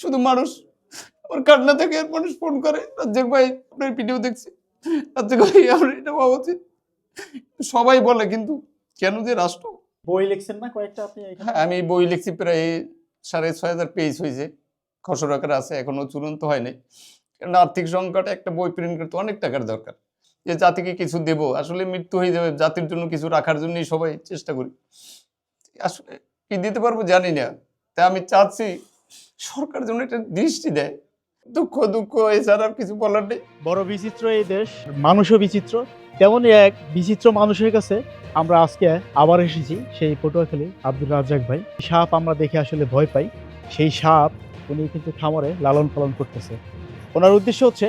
শুধু মানুষ আমার কান্না থেকে মানুষ ফোন করে। রাজ্জাক ভাই আপনার ভিডিও দেখছি। রাজ্জাক ভাই আপনার এটা উচিত সবাই বলে কিন্তু কেন যে রাষ্ট্র? বই লিখছেন না কয়েকটা আপনি হ্যাঁ আমি বই লিখছি প্রায় সাড়ে ছয় হাজার পেজ হয়েছে। খসড়া আকারে আছে এখনও চূড়ান্ত হয়নি কারণ আর্থিক সংকটে একটা বই প্রিন্ট করতে অনেক টাকার দরকার। যে জাতিকে কিছু দেব আসলে মৃত্যু হয়ে যাবে জাতির জন্য কিছু রাখার জন্যই সবাই চেষ্টা করি। আসলে কি দিতে পারব জানি না। তাই আমি চাচ্ছি সরকার যেন একটা দৃষ্টি দেয়। দুঃখ দুঃখ, এছাড়া আর কিছু বলার নেই। বড় বিচিত্র এই দেশ, মানুষও বিচিত্র। তেমনই এক বিচিত্র মানুষের কাছে আমরা আজকে আবার এসেছি, সেই পটুয়াখালী আব্দুল রাজ্জাক ভাই। সাপ আমরা দেখে আসলে ভয় পাই। সেই সাপ, উনি কিন্তু খামারে লালন পালন করতেছে। ওনার উদ্দেশ্য হচ্ছে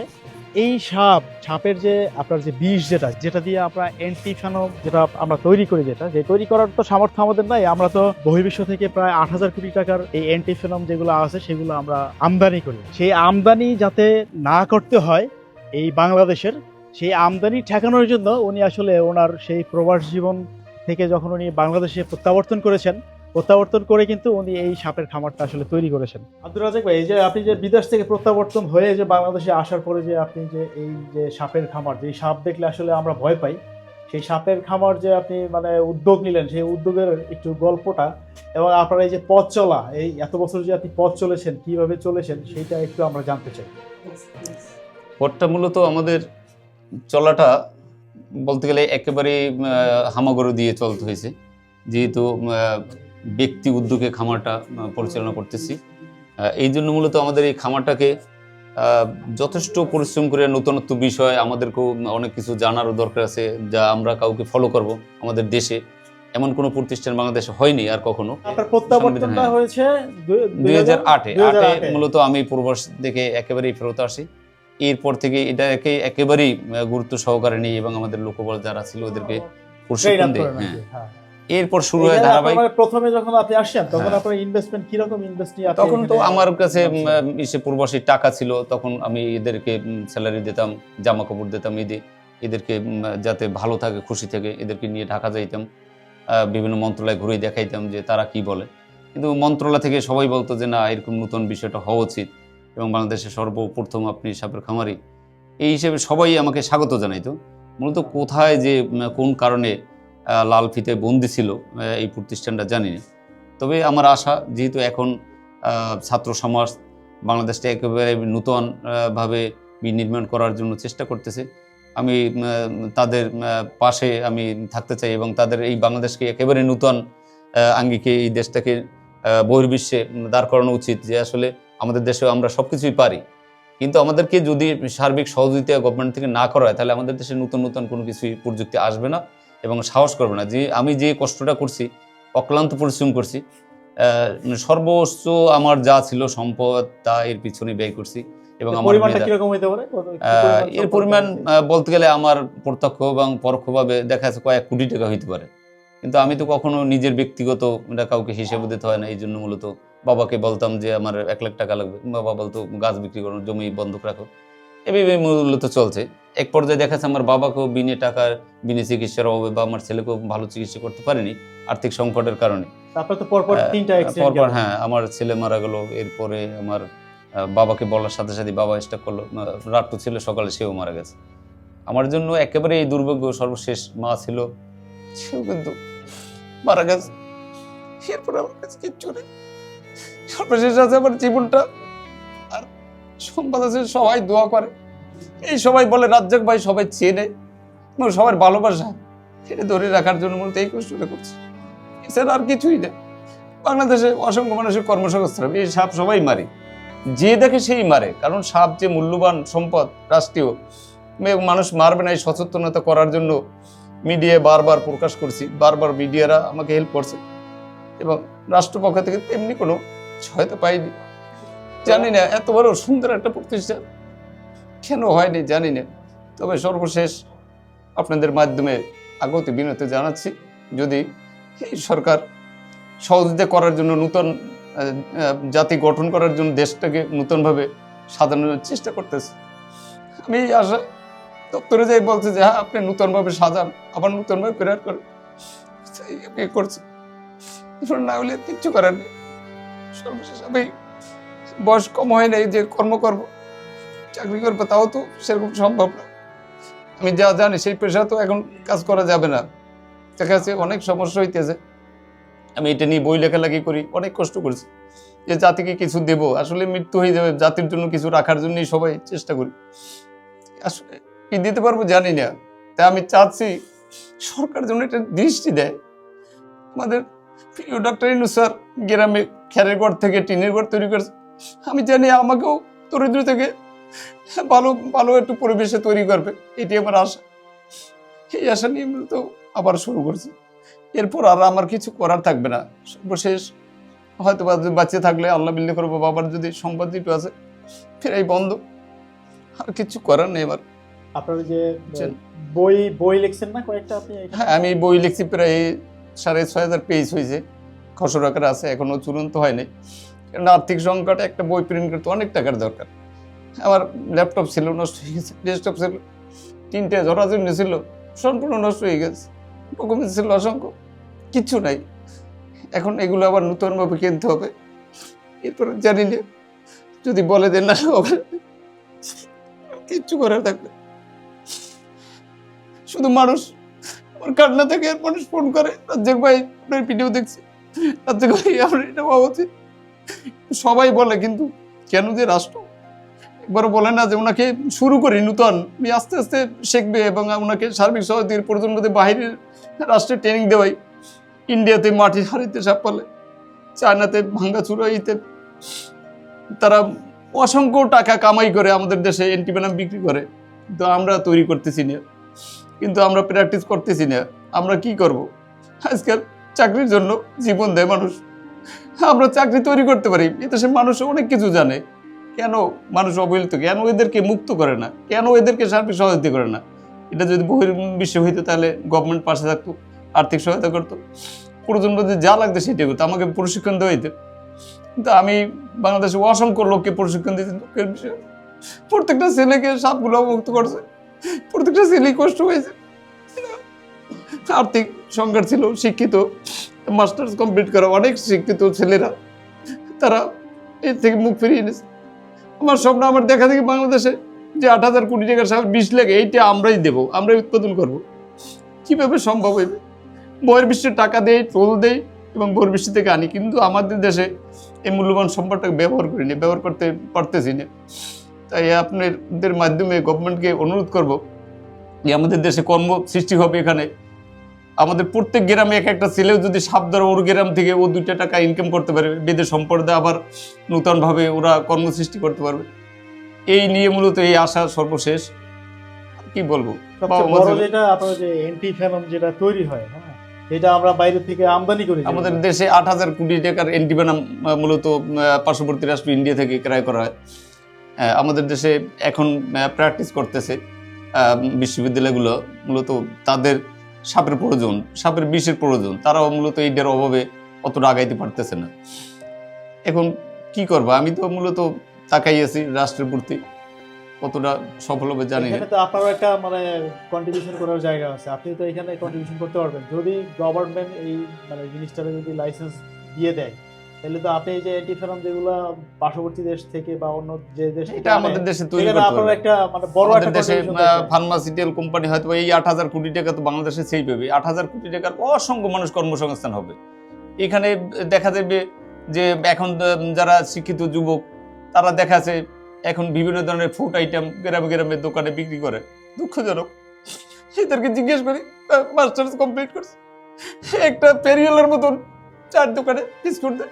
এই সাপ, সাপের যে আপনার যে বিষ যেটা যেটা দিয়ে আমরা অ্যান্টিফানম যেটা আমরা তৈরি করি যেটা, যে তৈরি করার তো সামর্থ্য আমাদের নাই। আমরা তো বহির্বিশ্ব থেকে প্রায় আট হাজার কোটি টাকার এই অ্যান্টিফেনম যেগুলো আছে, সেগুলো আমরা আমদানি করি। সেই আমদানি যাতে না করতে হয় এই বাংলাদেশের, সেই আমদানি ঠেকানোর জন্য উনি আসলে ওনার সেই প্রবাস জীবন থেকে যখন উনি বাংলাদেশে প্রত্যাবর্তন করেছেন প্রত্যাবর্তন করে কিন্তু উনি এই সাপের খামারটা আসলে তৈরি করেছেন। আব্দুল রাজাক ভাই এই যে আপনি যে বিদেশ থেকে প্রত্যাবর্তন হয়ে যে বাংলাদেশে আসার পরে যে আপনি যে এই যে সাপের খামার যে সাপ দেখলে আসলে আমরা ভয় পাই সেই সাপের খামার যে আপনি মানে উদ্যোগ নিলেন সেই উদ্যোগের একটু গল্পটা এবং আপনার এই যে পথ চলা এই এত বছর যে আপনি পথ চলেছেন কীভাবে চলেছেন সেটা একটু আমরা জানতে চাই। পথটা মূলত আমাদের চলাটা বলতে গেলে একেবারে আহ, দিয়ে চলতে হয়েছে। যেহেতু ব্যক্তি উদ্যোগে খামারটা পরিচালনা করতেছি। এই জন্য মূলত আমাদের এই খামারটাকে যথেষ্ট পরিশ্রম করে নতুনত্ব বিষয় আমাদেরকেও অনেক কিছু জানারও দরকার আছে যা আমরা কাউকে ফলো করব আমাদের দেশে। এমন কোনো প্রতিষ্ঠান বাংলাদেশে হয়নি আর কখনো। প্রত্যাবর্তনটা। হয়েছে দুই- দুই হাজার আটে। 2008 আটে। মূলত আমি পূর্বাস থেকে একেবারেই ফেরত আসি। এরপর থেকে এটাকে একেবারেই গুরুত্ব সহকারে নিই এবং আমাদের লোকবল যারা ছিল ওদেরকে প্রশিক্ষণ দিই হ্যাঁ। হ্যাঁ। এরপর শুরু হয় ধারাবাহিক প্রথমে যখন আপনি আসেন তখন হ্যাঁ। আপনার ইনভেস্টমেন্ট কীরকম ইনভেস্ট নিয়ে তখন তো আমার কাছে। ইসে পূর্বাসীর টাকা ছিল তখন আমি এদেরকে স্যালারি দিতাম জামা কাপড় দিতাম ঈদে এদেরকে যাতে ভালো থাকে খুশি থাকে এদেরকে নিয়ে ঢাকা যাইতাম বিভিন্ন মন্ত্রণালয়ে ঘুরে দেখাইতাম যে তারা কি বলে কিন্তু মন্ত্রণালয় থেকে সবাই বলতো যে না এরকম নতুন বিষয়টা হওয়া উচিত এবং বাংলাদেশে সর্বপ্রথম আপনি সাপের খামারি এই হিসেবে সবাই আমাকে স্বাগত জানাইতো মূলত কোথায় যে কোন কারণে লাল ফিতে বন্দি ছিল এই প্রতিষ্ঠানটা জানি না তবে আমার আশা, যেহেতু এখন ছাত্র সমাজ বাংলাদেশটা একেবারে নূতন ভাবে বিনির্মাণ করার জন্য চেষ্টা করতেছে, আমি তাদের পাশে আমি থাকতে চাই এবং তাদের এই বাংলাদেশকে একেবারে নূতন আঙ্গিকে এই দেশটাকে বহির্বিশ্বে দাঁড় করানো উচিত যে আসলে আমাদের দেশে আমরা সব কিছুই পারি। কিন্তু আমাদেরকে যদি সার্বিক সহযোগিতা গভর্নমেন্ট থেকে না করা হয় তাহলে আমাদের দেশে নতুন নতুন কোনো কিছুই প্রযুক্তি আসবে না। এবং সাহস করবে না। যে আমি যে কষ্টটা করছি অক্লান্ত পরিশ্রম করছি সর্বোচ্চ আমার যা ছিল সম্পদ তা এর পিছনে ব্যয় করছি এবং আমার এর পরিমাণ বলতে গেলে আমার প্রত্যক্ষ এবং পরোক্ষভাবে দেখা যাচ্ছে কয়েক কোটি টাকা হইতে পারে। কিন্তু আমি তো কখনো নিজের ব্যক্তিগত এটা কাউকে হিসেবে দিতে হয় না এই জন্য মূলত বাবাকে বলতাম যে আমার এক লাখ টাকা লাগবে বাবা বলতো গাছ বিক্রি করো জমি বন্ধক রাখো। এভাবে মূলত চলছে। এক পর্যায়ে দেখা যাচ্ছে আমার বাবাকেও বিনে টাকার বিনে চিকিৎসার অভাবে বা আমার ছেলেকেও ভালো চিকিৎসা করতে পারেনি আর্থিক সংকটের কারণে। পরপর গেল। হ্যাঁ আমার ছেলে মারা গেল এরপরে আমার বাবাকে বলার সাথে সাথে বাবা স্টাক করল রাতটু ছিল সকালে সেও মারা গেছে। আমার জন্য একেবারে এই দুর্ভাগ্য সর্বশেষ মা ছিল সেও কিন্তু মারা গেছে। এরপর আমার কাছে কিচ্ছু নেই। সর্বশেষ আছে আমার জীবনটা। সংবাদ আছে সবাই দোয়া করে। এই সবাই বলে, রাজ্জাক ভাই সবাই চেনে সবার ভালোবাসা এটা ধরে রাখার জন্য মূলত এই কষ্টটা করছে। এছাড়া আর কিছুই না। বাংলাদেশে অসংখ্য মানুষের কর্মসংস্থান, এই সাপ সবাই মারে। যে দেখে সেই মারে, কারণ সাপ যে মূল্যবান সম্পদ রাষ্ট্রীয় মানুষ মারবে না এই সচেতনতা করার জন্য মিডিয়ায় বারবার প্রকাশ করছি, বারবার মিডিয়ারা আমাকে হেল্প করছে। এবং রাষ্ট্রপক্ষ থেকে তেমনি কোনো সহায়তা পাইনি। জানি না, এত বড় সুন্দর একটা প্রতিষ্ঠান। কেন হয়নি জানি না। তবে সর্বশেষ আপনাদের মাধ্যমে আগত বিনতি জানাচ্ছি, যদি এই সরকার সহযোগিতা করার জন্য নূতন জাতি গঠন করার জন্য দেশটাকে নূতনভাবে সাজানোর চেষ্টা করতেছে। আমি আশা দপ্তরে যাই বলছে যে হ্যাঁ আপনি নূতনভাবে সাজান, আবার নূতনভাবে প্রেয়ার করেন। করছি। না হলে কিচ্ছু করার নেই। সর্বশেষ আমি বয়স কম হয় নাই, যে কর্ম করব, চাকরি করব, তাও তো সেরকম সম্ভব না। আমি যা জানি, সেই পেশা তো এখন কাজ করা যাবে না। দেখা যাচ্ছে অনেক সমস্যা হইতেছে। আমি এটা নিয়ে বই লেখালেখি করি, অনেক কষ্ট করছি। যে জাতিকে কিছু দেব, আসলে মৃত্যু হয়ে যাবে, জাতির জন্য কিছু রাখার জন্যই সবাই চেষ্টা করি। আসলে কি দিতে পারব জানি না। তাই আমি চাচ্ছি, সরকার যেন একটা দৃষ্টি দেয়। আমাদের প্রিয় ডাক্তার ইনু স্যার, গ্রামে খেরের ঘর থেকে টিনের ঘর তৈরি করেছে। আমি জানি আমাকেও দরিদ্র থেকে ভালো ভালো একটু পরিবেশে তৈরি করবে। এটি আমার আশা। এই আশা নিয়ে তো আবার শুরু করছি। এরপর আর আমার কিছু করার থাকবে না। সর্বশেষ হয়তো বা বাঁচে থাকলে আল্লাহ বিল্লি করব বাবার যদি সংবাদ দিতে আছে ফেরাই বন্ধ। আর কিছু করার নেই আমার। আপনার যে বই বই লিখছেন না কয়েকটা আপনি? হ্যাঁ আমি বই লিখছি প্রায় সাড়ে ছয় হাজার পেজ হয়েছে। খসড় আকারে আছে এখনও চূড়ান্ত হয়নি। কারণ আর্থিক সংকটে একটা বই প্রিন্ট করতে অনেক টাকার দরকার। আমার ল্যাপটপ ছিল, নষ্ট হয়ে গেছে ডেস্কটপ ছিল, তিনটে জরাজন্য ছিল, সম্পূর্ণ নষ্ট হয়ে গেছে ডকুমেন্ট ছিল অসংখ্য, কিচ্ছু নাই। এখন এগুলো আবার নতুনভাবে কিনতে হবে। এরপরে জানি না, যদি বলে দেন না, হবে কিচ্ছু করার থাকবে শুধু মানুষ, আমার কান্না থেকে মানুষ ফোন করে। রাজ্জাক ভাই, আপনার ভিডিও দেখছি। রাজ্জাক ভাই, আপনার এটা পাওয়া উচিত সবাই বলে, কিন্তু কেন যে রাষ্ট্র? একবারও বলে না যে ওনাকে শুরু করি, নূতন। আস্তে আস্তে শিখবে এবং ওনাকে সার্বিক প্রয়োজন মধ্যে বাহিরের রাষ্ট্রে ট্রেনিং দেওয়াই। ইন্ডিয়াতে মাটি হারিতে সাপ পালে চায়নাতে ভাঙ্গা চুরাইতে। তারা অসংখ্য টাকা কামাই করে আমাদের দেশে অ্যান্টিভেনাম বিক্রি করে। কিন্তু আমরা তৈরি করতেছি না। কিন্তু আমরা প্র্যাকটিস করতেছি না। আমরা কি করব? আজকাল চাকরির জন্য জীবন দেয় মানুষ। আমরা চাকরি তৈরি করতে পারি। এদেশে মানুষ অনেক কিছু জানে। কেন মানুষ অবহেলিত? কেন এদেরকে মুক্ত করে না? কেন এদেরকে সার্বিক সহায়তা করে না? এটা যদি বহির বিশ্বে হইতো তাহলে গভর্নমেন্ট পাশে থাকতো, আর্থিক সহায়তা করতো। প্রয়োজন মধ্যে যা লাগতো সেটাই করতো। আমাকে প্রশিক্ষণ দেওয়া হইতো। কিন্তু আমি বাংলাদেশে অসংখ্য লোককে প্রশিক্ষণ দিতে লোকের বিষয়ে প্রত্যেকটা ছেলেকে সাপগুলো মুক্ত করছে। প্রত্যেকটা ছেলেই কষ্ট হয়েছে আর্থিক সংকট ছিল, শিক্ষিত। মাস্টার্স কমপ্লিট করা অনেক শিক্ষিত ছেলেরা। তারা এর থেকে মুখ ফিরিয়ে নিয়েছে। আমার স্বপ্ন আমার দেখা দেখি বাংলাদেশে যে আট হাজার কোটি টাকার সাথে বিশ লাগে এইটা আমরাই দেব, আমরাই উৎপাদন করব। কীভাবে সম্ভব হইবে বইয়ের বিশ্বের টাকা দেয় টোল দেয় এবং বইয়ের বিশ্ব থেকে আনি, কিন্তু আমাদের দেশে এই মূল্যবান সম্পদটাকে ব্যবহার করিনি, ব্যবহার করতে পারতেছি না। তাই আপনাদের মাধ্যমে গভর্নমেন্টকে অনুরোধ করব যে আমাদের দেশে কর্ম সৃষ্টি হবে এখানে। আমাদের প্রত্যেক গ্রামে এক একটা ছেলেও যদি সাপ ধরে ওর গ্রাম থেকে ও দুইটা টাকা ইনকাম করতে পারবে বেদের সম্পর্কে আবার নূতনভাবে ওরা কর্ম সৃষ্টি করতে পারবে। এই নিয়ে মূলত এই আশা সর্বশেষ। কি বলব? যেটা আপনার যে এন্টি ফ্যানম যেটা তৈরি হয় হ্যাঁ এটা আমরা বাইরে থেকে আমদানি করি আমাদের দেশে আট হাজার কোটি টাকার অ্যান্টিভেনাম মূলত পার্শ্ববর্তী রাষ্ট্র ইন্ডিয়া থেকে ক্রয় করা হয়। আমাদের দেশে এখন প্র্যাকটিস করতেছে বিশ্ববিদ্যালয়গুলো। মূলত তাদের সাপের প্রয়োজন, সাপের বিষের প্রয়োজন, তারাও মূলত এইটার অভাবে অতটা আগাইতে পারতেছে না। এখন কি করব? আমি তো মূলত তাকাই আছি রাষ্ট্রের প্রতি। কতটা সফল হবে জানি না। তো আপনারও একটা মানে কন্ট্রিবিউশন করার জায়গা আছে। আপনি তো এখানে কন্ট্রিবিউশন করতে পারবেন। যদি গভর্নমেন্ট এই মানে জিনিসটাকে যদি লাইসেন্স দিয়ে দেয় তাহলে তো আপনি যে এন্টি ফ্যানম যেগুলো পার্শ্ববর্তী দেশ থেকে বা অন্য যে দেশ এটা আমাদের দেশে তৈরি করতে হবে। একটা মানে বড় একটা দেশে ফার্মাসিউটিক্যাল কোম্পানি হয়তো এই আট হাজার কোটি টাকা তো বাংলাদেশে সেই পাবে। আট হাজার কোটি টাকার অসংখ্য মানুষ কর্মসংস্থান হবে। এখানে দেখা যাবে যে এখন যারা শিক্ষিত যুবক তারা দেখা যাচ্ছে এখন বিভিন্ন ধরনের ফুড আইটেম গ্রামে গ্রামে দোকানে বিক্রি করে। দুঃখজনক। এদেরকে জিজ্ঞেস করি মাস্টার্স কমপ্লিট করছে। একটা পেরিয়ালের মতন চার দোকানে বিস্কুট দেয়।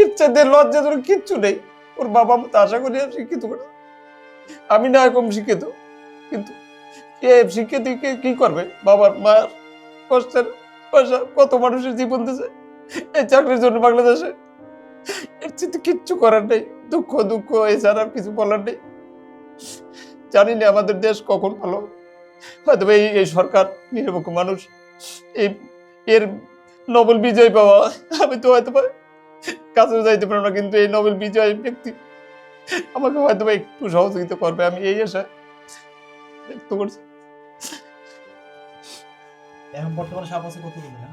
ইচ্ছাদের লজ্জাজনক কিচ্ছু নেই। ওর বাবা মতো আশা করি শিক্ষিত করে আমি না কম শিক্ষিত, কিন্তু এ শিক্ষিত কে করবে? বাবার মার কষ্টের পয়সা কত মানুষের জীবন দিছে? এই চাকরির জন্য বাংলাদেশে এর চেয়ে কিচ্ছু করার নেই। দুঃখ দুঃখ এছাড়া আর কিছু বলার নেই। জানি না আমাদের দেশ কখন ভালো হয়তো এই এই সরকার নিরপেক্ষ মানুষ, এই, এর নোবেল বিজয় পাওয়া আমি তো হয়তো কাছেও যাইতে পারব না কিন্তু এই নোবেল বিজয় ব্যক্তি আমাকে হয়তো একটু সহযোগিতা করবে আমি এই আশা ব্যক্ত করছি। এখন বর্তমানে সাপ আছে হ্যাঁ?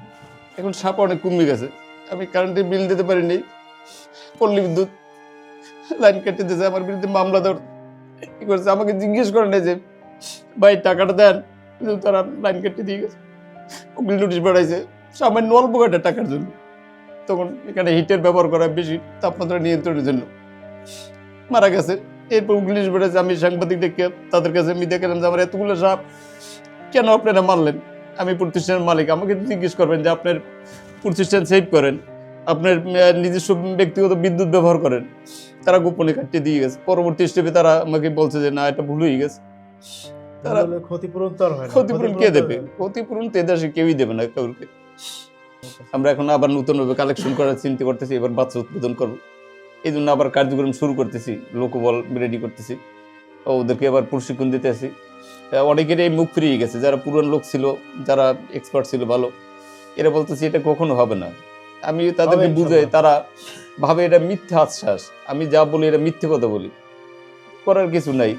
এখন সাপ অনেক কমে গেছে। আমি কারেন্টের বিল দিতে পারিনি। পল্লী বিদ্যুৎ লাইন কেটে দিয়েছে আমার বিরুদ্ধে মামলা ধর কি করেছে? আমাকে জিজ্ঞেস করে যে ভাই টাকাটা দেন। কিন্তু তারা লাইন কেটে দিয়ে গেছে। উকিল নোটিশ পাঠাইছে সামান্য অল্প কয়টা টাকার জন্য। তখন এখানে হিটের ব্যবহার করা বেশি তাপমাত্রা নিয়ন্ত্রণের জন্য। মারা গেছে। এরপর উকিল পাঠাইছে আমি সাংবাদিক ডেকে তাদের কাছে আমি দেখলাম যে আমার এতগুলো সাপ কেন আপনারা মারলেন? আমি প্রতিষ্ঠানের মালিক আমাকে জিজ্ঞেস করবেন যে আপনার প্রতিষ্ঠান সেভ করেন আপনার নিজস্ব ব্যক্তিগত বিদ্যুৎ ব্যবহার করেন। তারা গোপনে কাটিয়ে দিয়ে গেছে। পরবর্তী স্টেপে তারা আমাকে বলছে যে না এটা ভুল হয়ে গেছে। তারা ক্ষতিপূরণ তো ক্ষতিপূরণ কে দেবে? ক্ষতিপূরণ তো কেউই দেবে না কাউকে। আমরা এখন আবার নতুনভাবে কালেকশন করার চিন্তা করতেছি এবার বাচ্চা উৎপাদন করব। এই জন্য আবার কার্যক্রম শুরু করতেছি লোকবল রেডি করতেছি। ওদেরকে আবার প্রশিক্ষণ দিতে আসি অনেকের এই মুখ ফিরিয়ে গেছে যারা পুরান লোক ছিল যারা এক্সপার্ট ছিল ভালো এরা বলতেছি এটা কখনো হবে না। আমি তাদেরকে বুঝাই তারা ভাবে এটা মিথ্যে আশ্বাস। আমি যা বলি এটা মিথ্যে কথা বলি। করার কিছু নাই।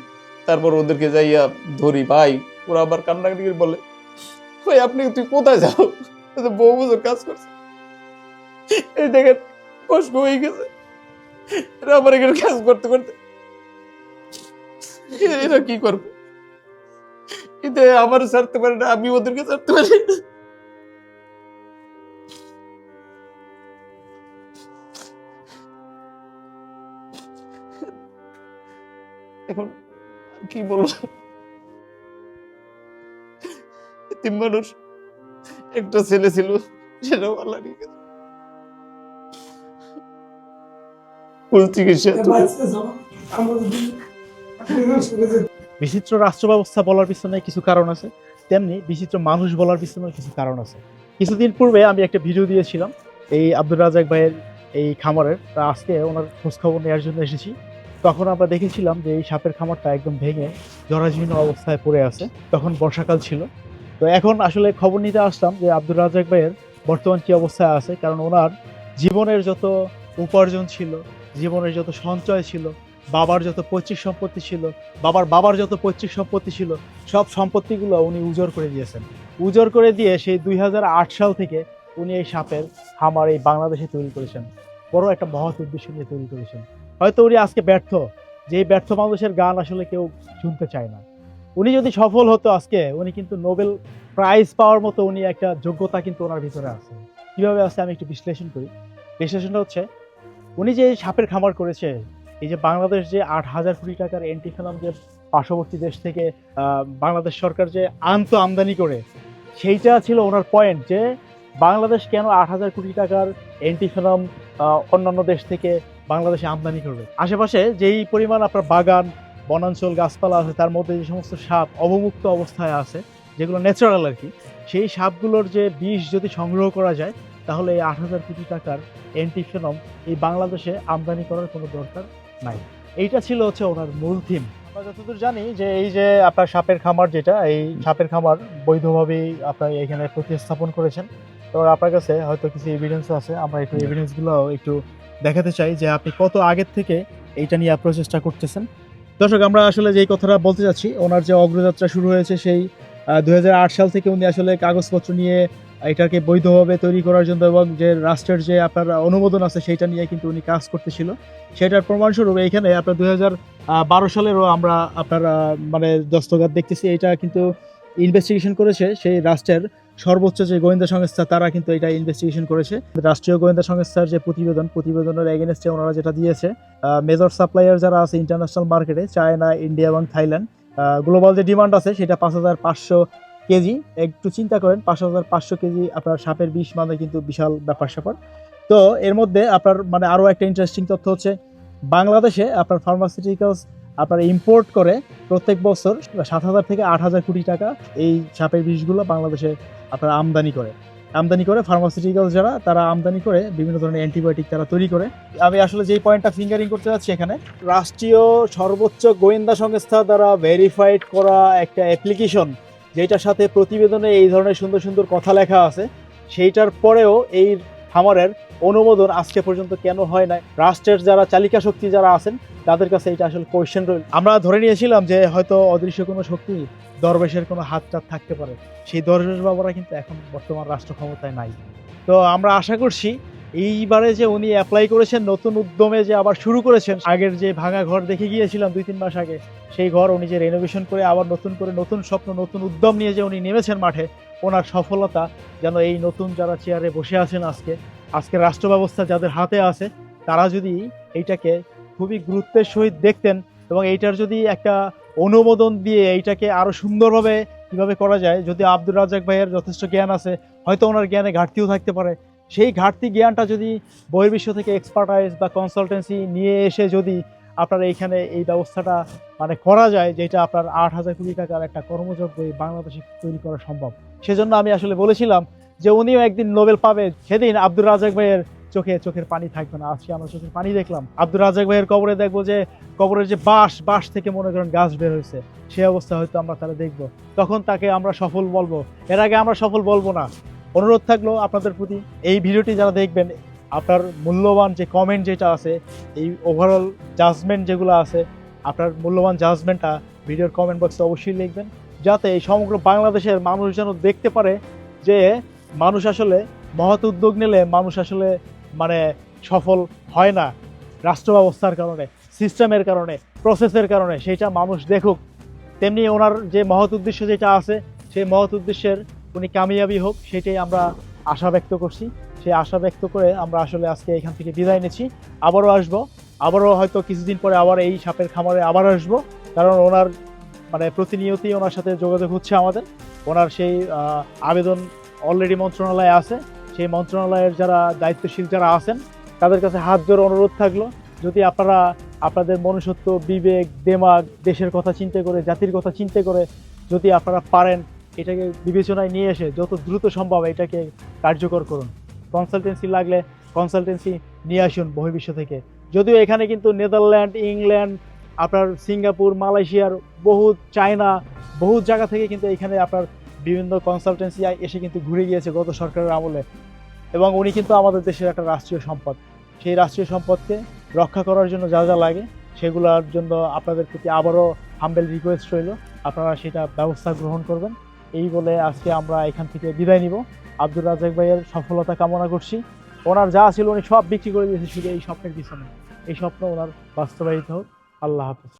তারপর ওদেরকে যাইয়া ধরি ভাই ওরা আবার কান্নাকাটি বলে ভাই আপনি তুই কোথায় যাও? কাজ করছে। এই দেখেন, কষ্ট হয়ে গেছে। এখানে কাজ করতে করতে। এরা কি করবে? কিন্তু আমার ছাড়তে পারে না, আমি ওদেরকে ছাড়তে পারি না। এখন কি বলব? তিন মানুষ একটা ছেলে ছিল সেটাও আল্লাহ নিয়ে গেছে বিচিত্র রাষ্ট্র ব্যবস্থা বলার পিছনে কিছু কারণ আছে, তেমনি বিচিত্র মানুষ বলার পিছনে কিছু কারণ আছে। কিছুদিন পূর্বে আমি একটা ভিডিও দিয়েছিলাম, এই আব্দুল রাজাক ভাইয়ের এই খামারের, তা আজকে ওনার খোঁজখবর নেওয়ার জন্য এসেছি। তখন আমরা দেখেছিলাম যে এই সাপের খামারটা একদম ভেঙে জরাজীর্ণ অবস্থায় পড়ে আছে, তখন বর্ষাকাল ছিল। তো এখন আসলে খবর নিতে আসলাম যে আব্দুল রাজাক ভাইয়ের বর্তমান কি অবস্থায় আছে, কারণ ওনার জীবনের যত উপার্জন ছিল, জীবনের যত সঞ্চয় ছিল, বাবার যত পৈতৃক সম্পত্তি ছিল, বাবার বাবার যত পৈতৃক সম্পত্তি ছিল, সব সম্পত্তিগুলো উনি উজোর করে দিয়েছেন। উজোর করে দিয়ে সেই দুই হাজার আট সাল থেকে উনি এই সাপের খামার এই বাংলাদেশে তৈরি করেছেন। বড় একটা মহৎ উদ্দেশ্য নিয়ে তৈরি করেছেন। হয়তো উনি আজকে ব্যর্থ, যে ব্যর্থ মানুষের গান আসলে কেউ শুনতে চায় না। উনি যদি সফল হতো আজকে, উনি কিন্তু নোবেল প্রাইজ পাওয়ার মতো উনি একটা যোগ্যতা কিন্তু ওনার ভিতরে আছে। কীভাবে আছে আমি একটু বিশ্লেষণ করি। বিশ্লেষণটা হচ্ছে, উনি যে সাপের খামার করেছে, এই যে বাংলাদেশ যে আট হাজার কোটি টাকার এন্টিফেনাম যে পার্শ্ববর্তী দেশ থেকে বাংলাদেশ সরকার যে আন্ত আমদানি করে, সেইটা ছিল ওনার পয়েন্ট যে বাংলাদেশ কেন আট হাজার কোটি টাকার এন্টিফেনাম অন্যান্য দেশ থেকে বাংলাদেশে আমদানি করবে। আশেপাশে যেই পরিমাণ আপনার বাগান বনাঞ্চল গাছপালা আছে, তার মধ্যে যে সমস্ত সাপ অবমুক্ত অবস্থায় আছে, যেগুলো ন্যাচারাল আর কি, সেই সাপগুলোর যে বিষ যদি সংগ্রহ করা যায়, তাহলে এই আট হাজার কোটি টাকার এন্টিফেনম এই বাংলাদেশে আমদানি করার কোনো দরকার নাই। এইটা ছিল হচ্ছে ওনার মূল থিম আমরা যতদূর জানি যে এই যে আপনার সাপের খামার যেটা, এই সাপের খামার বৈধভাবেই আপনার এখানে প্রতিস্থাপন করেছেন। তো আপনার কাছে হয়তো কিছু এভিডেন্স আছে, আমরা একটু এভিডেন্সগুলো একটু দেখাতে চাই যে আপনি কত আগের থেকে এইটা নিয়ে প্রচেষ্টা করতেছেন। দর্শক, আমরা আসলে যেই কথাটা বলতে যাচ্ছি ওনার যে অগ্রযাত্রা শুরু হয়েছে সেই দুই সাল থেকে উনি আসলে কাগজপত্র নিয়ে এটাকে বৈধভাবে তৈরি করার জন্য এবং যে রাষ্ট্রের যে আপনার অনুমোদন আছে সেটা নিয়ে কিন্তু উনি কাজ করতেছিল। সেটার প্রমাণস্বরূপ এখানে আপনার হাজার বারো সালেরও আমরা আপনার মানে দস্তগাত দেখতেছি। এটা কিন্তু ইনভেস্টিগেশন করেছে সেই রাষ্ট্রের সর্বোচ্চ যে গোয়েন্দা সংস্থা, তারা কিন্তু এটা ইনভেস্টিগেশন করেছে। রাষ্ট্রীয় গোয়েন্দা সংস্থার যে প্রতিবেদন, প্রতিবেদনের এগেনস্টে ওনারা যেটা দিয়েছে মেজর সাপ্লায়ার যারা আছে ইন্টারন্যাশনাল মার্কেটে চায়না ইন্ডিয়া এবং থাইল্যান্ড গ্লোবাল যে ডিমান্ড আছে, সেটা পাঁচ হাজার পাঁচশো কেজি। একটু চিন্তা করেন, পাঁচ হাজার পাঁচশো কেজি আপনার সাপের বিষ মানে কিন্তু বিশাল ব্যাপার স্যাপার। তো এর মধ্যে আপনার মানে আরও একটা ইন্টারেস্টিং তথ্য হচ্ছে, বাংলাদেশে আপনার ফার্মাসিউটিক্যালস আপনার ইম্পোর্ট করে প্রত্যেক বছর সাত হাজার থেকে আট হাজার কোটি টাকা এই সাপের বিষগুলো বাংলাদেশে আপনার আমদানি করে। আমদানি করে ফার্মাসিউটিক্যালস যারা, তারা আমদানি করে, বিভিন্ন ধরনের অ্যান্টিবায়োটিক তারা তৈরি করে। আমি আসলে যেই পয়েন্টটা ফিঙ্গারিং করতে যাচ্ছি এখানে, রাষ্ট্রীয় সর্বোচ্চ গোয়েন্দা সংস্থা দ্বারা ভেরিফাইড করা একটা অ্যাপ্লিকেশন যেটার সাথে প্রতিবেদনে এই ধরনের সুন্দর সুন্দর কথা লেখা আছে, সেইটার পরেও এই খামারের অনুমোদন আজকে পর্যন্ত কেন হয় না রাষ্ট্রের যারা চালিকা শক্তি যারা আছেন, তাদের কাছে এটা আসলে কোয়েশ্চেন রইল। আমরা ধরে নিয়েছিলাম যে হয়তো অদৃশ্য কোনো শক্তি দরবেশের কোনো হাত টাত থাকতে পারে। সেই দরবেশ বাবারা কিন্তু এখন বর্তমান রাষ্ট্র ক্ষমতায় নাই। তো আমরা আশা করছি এইবারে যে উনি অ্যাপ্লাই করেছেন, নতুন উদ্যমে যে আবার শুরু করেছেন, আগের যে ভাঙা ঘর দেখে গিয়েছিলাম দুই, তিন মাস আগে, সেই ঘর উনি যে রেনোভেশন করে আবার নতুন করে নতুন স্বপ্ন, নতুন উদ্যম নিয়ে যে উনি নেমেছেন মাঠে, ওনার সফলতা যেন এই নতুন যারা চেয়ারে বসে আছেন আজকে আজকে রাষ্ট্র ব্যবস্থা যাদের হাতে আছে, তারা যদি এইটাকে খুবই গুরুত্বের সহিত দেখতেন এবং এইটার যদি একটা অনুমোদন দিয়ে এইটাকে আরও সুন্দরভাবে কীভাবে করা যায়, যদি আব্দুর রাজাক ভাইয়ের যথেষ্ট জ্ঞান আছে, হয়তো ওনার জ্ঞানে ঘাটতিও থাকতে পারে। সেই ঘাটতি জ্ঞানটা যদি বহির্বিশ্ব থেকে এক্সপার্টাইজ বা কনসালটেন্সি নিয়ে এসে যদি আপনার এইখানে এই ব্যবস্থাটা মানে করা যায়, যেটা আপনার আট হাজার কোটি টাকার একটা কর্মযোগ্য বাংলাদেশে তৈরি করা সম্ভব। সেজন্য আমি আসলে বলেছিলাম যে উনিও একদিন নোবেল পাবে সেদিন আব্দুর রাজাক ভাইয়ের চোখে, চোখের পানি থাকবে না। আজকে আমরা চোখের পানি দেখলাম। আব্দুর রাজাক ভাইয়ের কবরে দেখব যে, কবরের যে বাঁশ বাঁশ থেকে মনে করেন গাছ বের হয়েছে। সেই অবস্থা হয়তো আমরা তাহলে দেখব। তখন তাকে আমরা সফল বলব। এর আগে আমরা সফল বলব না। অনুরোধ থাকল আপনাদের প্রতি, এই ভিডিওটি যারা দেখবেন, আপনার মূল্যবান যে কমেন্ট যেটা আছে, এই ওভারঅল জাজমেন্ট যেগুলো আছে, আপনার মূল্যবান জাজমেন্টটা ভিডিওর কমেন্ট বক্সে অবশ্যই লিখবেন। যাতে এই সমগ্র বাংলাদেশের মানুষ যেন দেখতে পারে যে মানুষ আসলে মহৎ উদ্যোগ নিলে মানুষ আসলে মানে সফল হয় না। রাষ্ট্র ব্যবস্থার কারণে সিস্টেমের কারণে প্রসেসের কারণে সেইটা মানুষ দেখুক। তেমনি ওনার যে মহৎ উদ্দেশ্য যেটা আছে, সেই মহৎ উদ্দেশ্যের উনি কামিয়াবি হোক সেটাই আমরা আশা ব্যক্ত করছি। সেই আশা ব্যক্ত করে আমরা আসলে আজকে এখান থেকে বিদায় নিচ্ছি। আবারও আসব। আবারও হয়তো কিছুদিন পরে আবার এই সাপের খামারে আবার আসব। কারণ ওনার মানে প্রতিনিয়তই ওনার সাথে যোগাযোগ হচ্ছে আমাদের। ওনার সেই আবেদন অলরেডি মন্ত্রণালয়ে আছে। সেই মন্ত্রণালয়ের যারা দায়িত্বশীল যারা আছেন, তাদের কাছে হাত জোর অনুরোধ থাকল, যদি আপনারা আপনাদের মনুষ্যত্ব, বিবেক, দেমাগ, দেশের কথা চিন্তা করে, জাতির কথা চিন্তা করে যদি আপনারা পারেন, এটাকে বিবেচনায় নিয়ে এসে যত দ্রুত সম্ভব এটাকে কার্যকর করুন। কনসালটেন্সি লাগলে কনসালটেন্সি নিয়ে আসুন বহির্বিশ্ব থেকে। যদিও এখানে কিন্তু নেদারল্যান্ড, ইংল্যান্ড, আপনার সিঙ্গাপুর, মালয়েশিয়ার বহু চায়না বহু জায়গা থেকে কিন্তু এখানে আপনার বিভিন্ন কনসালটেন্সি এসে কিন্তু ঘুরে গিয়েছে গত সরকারের আমলে। এবং উনি কিন্তু আমাদের দেশের একটা রাষ্ট্রীয় সম্পদ। সেই রাষ্ট্রীয় সম্পদকে রক্ষা করার জন্য যা যা লাগে, সেগুলোর জন্য আপনাদের প্রতি আবারও হাম্বেল রিকোয়েস্ট রইল। আপনারা সেটা ব্যবস্থা গ্রহণ করবেন। এই বলে আজকে আমরা এখান থেকে বিদায় নিব। আব্দুর রাজাক ভাইয়ের সফলতা কামনা করছি। ওনার যা ছিল উনি সব বিক্রি করে দিয়েছে শুধু এই স্বপ্নের পিছনে। এই স্বপ্ন ওনার বাস্তবায়িত হোক। আল্লাহ হাফেজ।